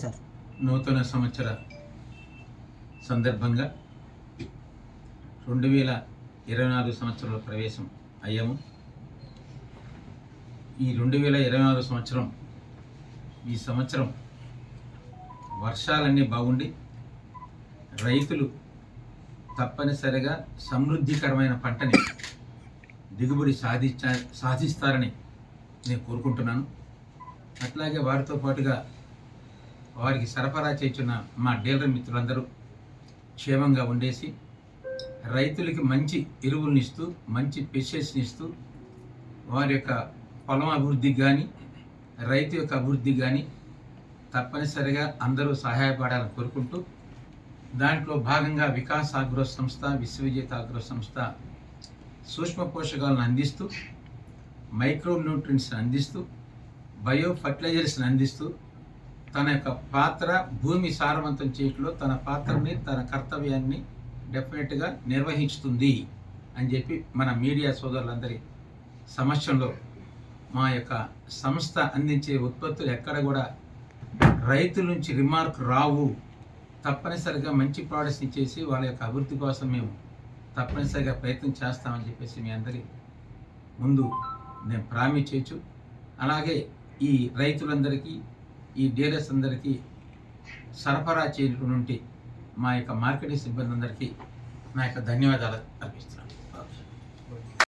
Sir. నూతన సంవత్సర సందర్భంగా రెండు వేల ఇరవై నాలుగు సంవత్సరంలో ప్రవేశం అయ్యాము. ఈ రెండు వేల ఇరవై నాలుగు సంవత్సరం ఈ సంవత్సరం వర్షాలన్నీ బాగుండి రైతులు తప్పనిసరిగా సమృద్ధికరమైన పంటని దిగుబడి సాధించా సాధిస్తారని నేను కోరుకుంటున్నాను. అట్లాగే వారితో పాటుగా వారికి సరఫరా చేస్తున్న మా డీలర్ మిత్రులందరూ క్షేమంగా ఉండేసి రైతులకి మంచి ఎరువులను ఇస్తూ మంచి పెషెస్ని ఇస్తూ వారి యొక్క పొలం అభివృద్ధికి కానీ రైతు యొక్క అభివృద్ధికి కానీ తప్పనిసరిగా అందరూ సహాయపడాలని కోరుకుంటూ దాంట్లో భాగంగా వికాస్ ఆగ్రో సంస్థ విశ్వవిజేత ఆగ్రో సంస్థ సూక్ష్మ పోషకాలను అందిస్తూ మైక్రో న్యూట్రియంట్స్ని అందిస్తూ బయో ఫర్టిలైజర్స్ని అందిస్తూ తన యొక్క పాత్ర భూమి సారవంతం చేయట్లో తన పాత్రని తన కర్తవ్యాన్ని డెఫినెట్గా నిర్వహిస్తుంది అని చెప్పి మన మీడియా సోదరులందరి సమస్యలో మా యొక్క సంస్థ అందించే ఉత్పత్తులు ఎక్కడ కూడా రైతుల నుంచి రిమార్క్ రావు. తప్పనిసరిగా మంచి ప్రోడక్ట్స్ ఇచ్చేసి వాళ్ళ యొక్క అభివృద్ధి కోసం మేము తప్పనిసరిగా ప్రయత్నం చేస్తామని చెప్పేసి మీ అందరి ముందు నేను ప్రామిస్ చేయొచ్చు. అలాగే ఈ రైతులందరికీ ఈ డీలర్స్ అందరికీ సరఫరా చేయటువంటి మా యొక్క మార్కెటింగ్ సిబ్బంది అందరికీ నా యొక్క ధన్యవాదాలు అర్పిస్తున్నాను.